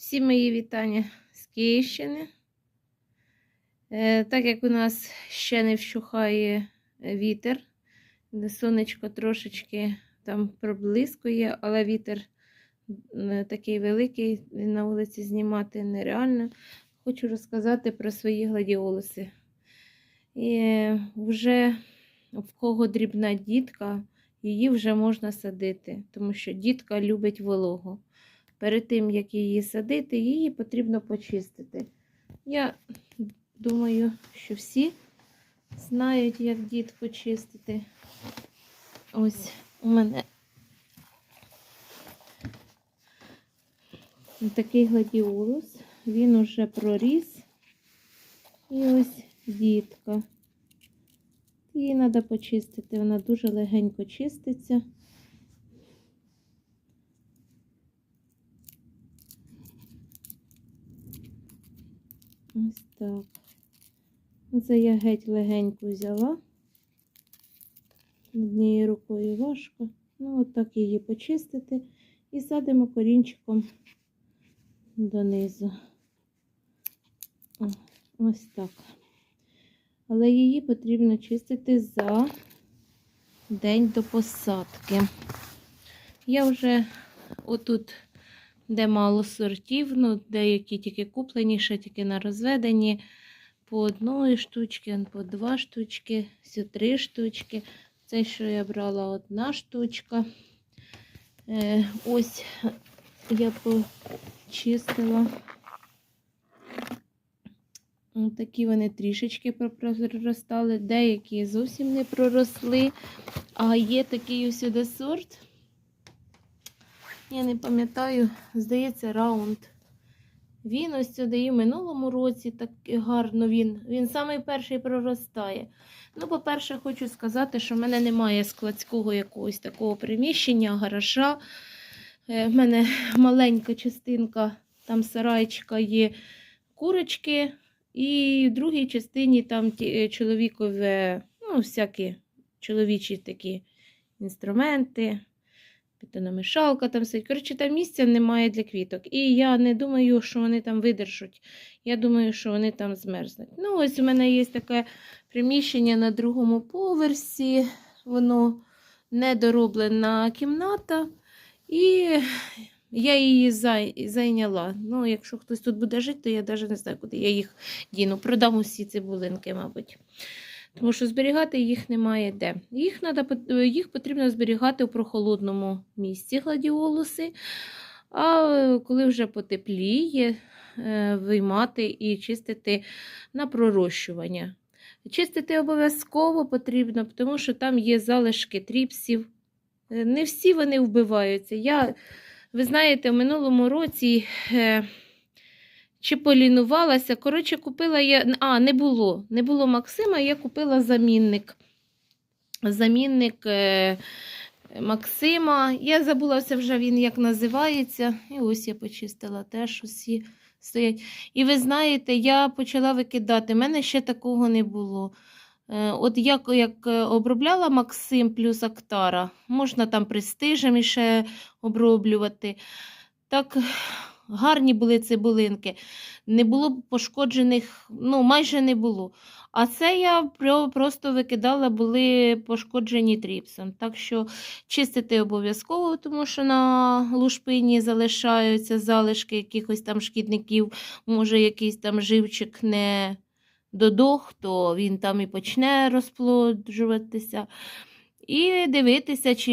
Всі мої вітання з Київщини. Е, так як у нас ще не вщухає е, вітер, сонечко трошечки там проблискує, але вітер е, такий великий, на вулиці знімати нереально. Хочу розказати про свої гладіолуси. І вже в кого дрібна дітка, її вже можна садити, тому що дітка любить вологу перед тим, як її садити, її потрібно почистити. Я думаю, що всі знають, як дітку чистити. Ось у мене такий гладіолус. Він уже проріс. І ось дітка. Її треба почистити. Вона дуже легенько чиститься. Ось так. Це я геть легенько взяла. Однією рукою важко. Ну, от так її почистити і садимо корінчиком донизу. Ось так. Але її потрібно чистити за день до посадки. Я вже отут де мало сортів, ну, деякі тільки куплені, ще тільки на розведенні. По одної штучки, по два штучки, всі три штучки. Це, що я брала, одна штучка. Е, ось я почистила. Такі вони трішечки проростали, деякі зовсім не проросли. А є такий сюди сорт. Я не пам'ятаю, здається, раунд. Він ось сюди в минулому році так гарно він. Він самий перший проростає. Ну, по-перше, хочу сказати, що в мене немає складського якогось такого приміщення, гаража. Е, В мене маленька частинка, там сарайчика є курочки, і в другій частині там е, чоловікові, ну, всякі чоловічі такі інструменти. Питономішалка там сидить. Коротше, там місця немає для квіток. І я не думаю, що вони там видержуть. Я думаю, що вони там змерзнуть. Ну, ось у мене є таке приміщення на другому поверсі. Воно недороблена кімната. І я її зайняла. Ну, якщо хтось тут буде жити, то я навіть не знаю, куди я їх діну. Продам усі цибулинки, мабуть. Тому що зберігати їх немає де. Їх, надо, їх потрібно зберігати у прохолодному місці гладіолуси. А е, коли вже потепліє, е, виймати і чистити на пророщування. Чистити обов'язково потрібно, тому що там є залишки тріпсів. Е, Не всі вони вбиваються. Я, ви знаєте, в минулому році. Чи полінувалася. Коротше, купила я. А, не було. Не було Максима, я купила замінник. Замінник е, Максима. Я забулася вже він як називається. І ось я почистила теж усі стоять. І ви знаєте, я почала викидати. У мене ще такого не було. Е, От як, як е, обробляла Максим плюс Актара, можна там престижем іще оброблювати. Так гарні були цибулинки. Не було пошкоджених, ну, майже не було. А це я про- просто викидала, були пошкоджені тріпсом. Так що чистити обов'язково, тому що на лушпині залишаються залишки якихось там шкідників, може, якийсь там живчик не додох, то він там і почне розплоджуватися. І дивитися, чи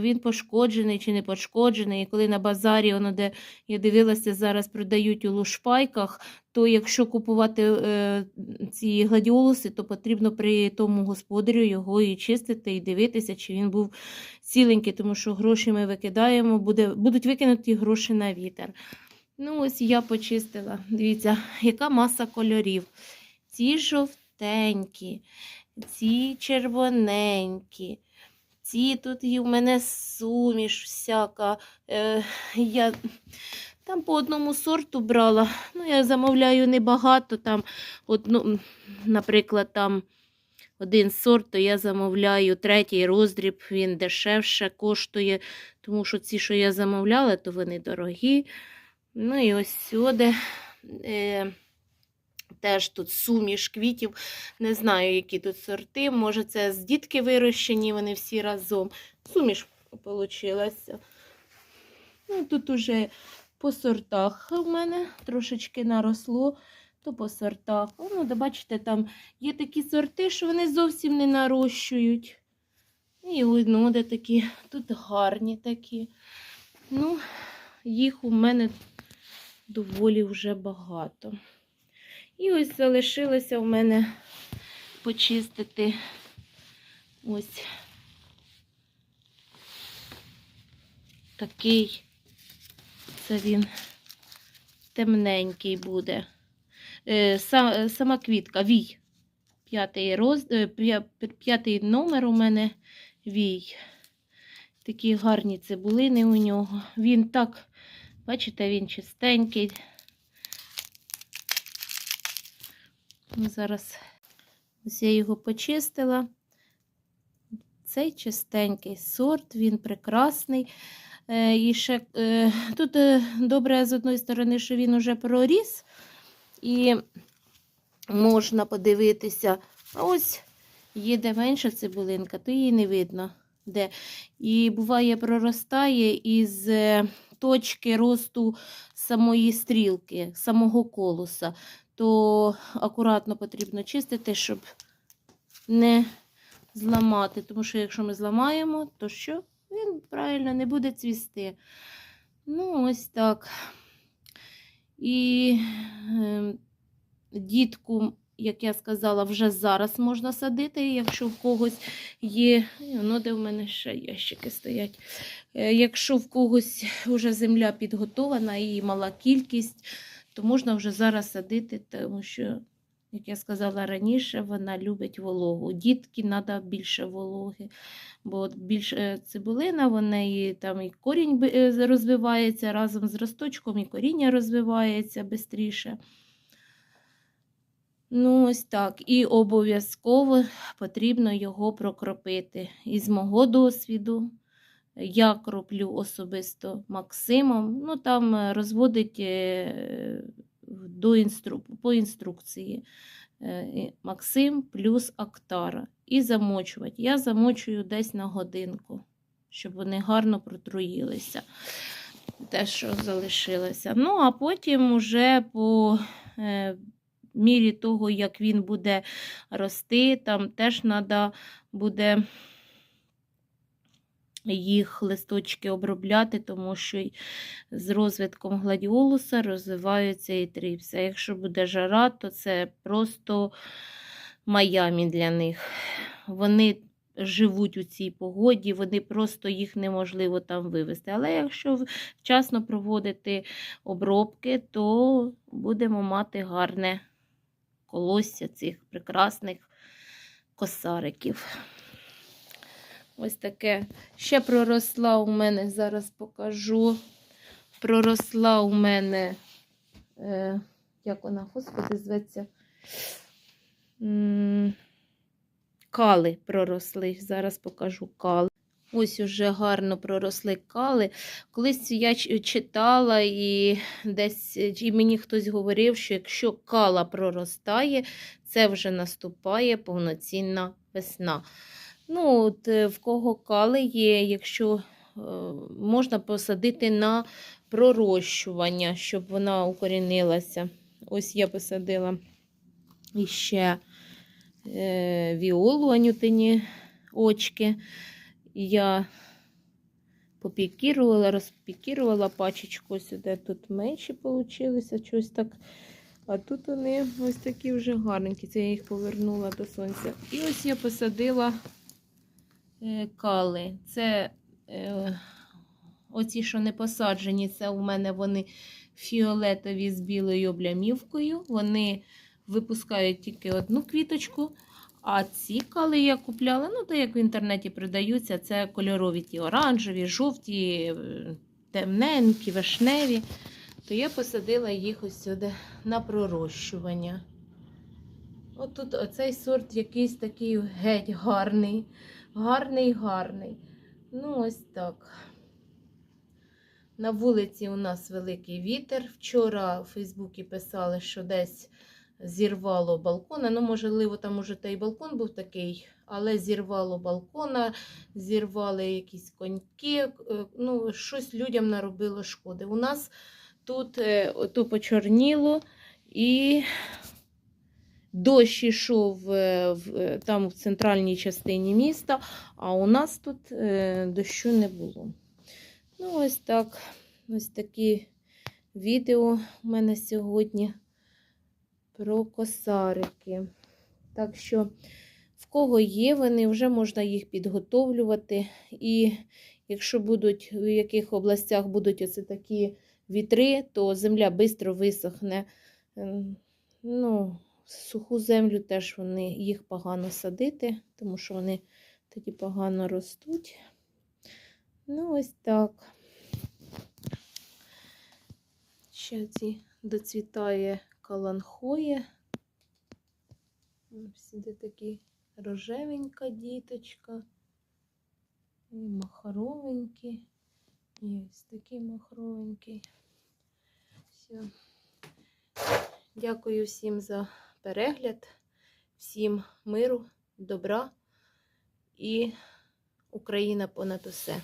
він пошкоджений, чи не пошкоджений. І коли на базарі, воно де я дивилася, зараз продають у лушпайках, то якщо купувати е, ці гладіолуси, то потрібно при тому господарю його і чистити, і дивитися, чи він був ціленький, тому що гроші ми викидаємо, буде, будуть викинуті гроші на вітер. Ну, ось я почистила. Дивіться, яка маса кольорів. Ці жовтенькі, ці червоненькі. Ці тут є в мене суміш всяка. Е, я там по одному сорту брала. Ну, я замовляю небагато. Там, одну, наприклад, там один сорт, то я замовляю третій роздріб, він дешевше коштує, тому що ці, що я замовляла, то вони дорогі. Ну і ось сюди. Е, Теж тут суміш квітів. Не знаю, які тут сорти. Може, це з дітки вирощені, вони всі разом. Суміш вийшла. Ну, тут уже по сортах у мене трошечки наросло, то по сортах. О, Ну, бачите, там є такі сорти, що вони зовсім не нарощують. І ну, такі, тут гарні такі. Ну, їх у мене доволі вже багато. І ось залишилося в мене почистити ось такий, це він темненький буде. Е, Сама квітка, вій. П'ятий, роз... е, п'ятий номер у мене вій. Такі гарні цибулини у нього. Він так, бачите, він чистенький. Ну, Зараз ось я його почистила. Цей чистенький сорт, він прекрасний. Е, і ще, е, тут е, добре з одної сторони, що він уже проріс, і можна подивитися. А ось є де менша цибулинка, то її не видно. Де. І буває, проростає із точки росту самої стрілки, самого колоса то акуратно потрібно чистити, щоб не зламати. Тому що якщо ми зламаємо, то що? Він правильно не буде цвісти. Ну, ось так. І е, дітку, як я сказала, вже зараз можна садити, якщо в когось є. Ну, де в мене ще ящики стоять. Е, Якщо в когось вже земля підготована і мала кількість, то можна вже зараз садити, тому що, як я сказала раніше, вона любить вологу. Дітки треба більше вологи, бо от більше цибулина, в неї там і корінь е, розвивається разом з росточком, і коріння розвивається швидше. Ну, ось так. І обов'язково потрібно його прокропити. Із мого досвіду я кроплю особисто Максимом. Ну, там е, розводить е, до інстру... по інструкції е, Максим плюс Актара. І замочувати. Я замочую десь на годинку, щоб вони гарно протруїлися. Те, що залишилося. Ну, а потім уже по мірі того, як він буде рости, там теж треба буде їх листочки обробляти, тому що з розвитком гладіолуса розвиваються і тріпси. А якщо буде жара, то це просто Майамі для них. Вони живуть у цій погоді, вони просто їх неможливо там вивезти. Але якщо вчасно проводити обробки, то будемо мати гарне колосся цих прекрасних косариків. Ось таке. Ще проросла у мене, зараз покажу. Проросла у мене, е, як вона, господи, зветься. Кали проросли. Зараз покажу кали. Ось уже гарно проросли кали. Колись я читала і десь і мені хтось говорив, що якщо кала проростає, це вже наступає повноцінна весна. Ну, от е, в кого кали є, якщо е, можна посадити на пророщування, щоб вона укорінилася. Ось я посадила іще е, віолу анютині очки. Я попікірувала, розпікірувала пачечку сюди. Тут менші вийшло, щось так. А тут вони ось такі вже гарненькі. Це я їх повернула до сонця. І ось я посадила кали. Це е, оці, що не посаджені, це у мене вони фіолетові з білою облямівкою. Вони випускають тільки одну квіточку. А ці кали я купляла, ну, то як в інтернеті продаються, це кольорові ті оранжеві, жовті, е, темненькі, вишневі. То я посадила їх ось сюди на пророщування. От тут оцей сорт якийсь такий геть гарний. Гарний, гарний. Ну, ось так. На вулиці у нас великий вітер. Вчора в Фейсбуці писали, що десь зірвало балкона. Ну, можливо, там уже той балкон був такий, але зірвало балкона, зірвали якісь коньки. е, Ну, щось людям наробило шкоди. У нас тут е, ото почорніло і. Дощ ішов е, е, там в центральній частині міста, а у нас тут е, дощу не було. Ну, ось так. Ось такі відео у мене сьогодні про косарики. Так що, в кого є вони, вже можна їх підготовлювати. І якщо будуть в яких областях будуть оце такі вітри, то земля швидко висохне. Ем, Ну, суху землю теж вони, їх погано садити, тому що вони тоді погано ростуть. Ну, ось так. Ще ці доцвітає каланхоє. Ось де такі рожевенька діточка. І махровенькі. І ось такий махровенький. Все. Дякую всім за перегляд, всім миру, добра і Україна понад усе.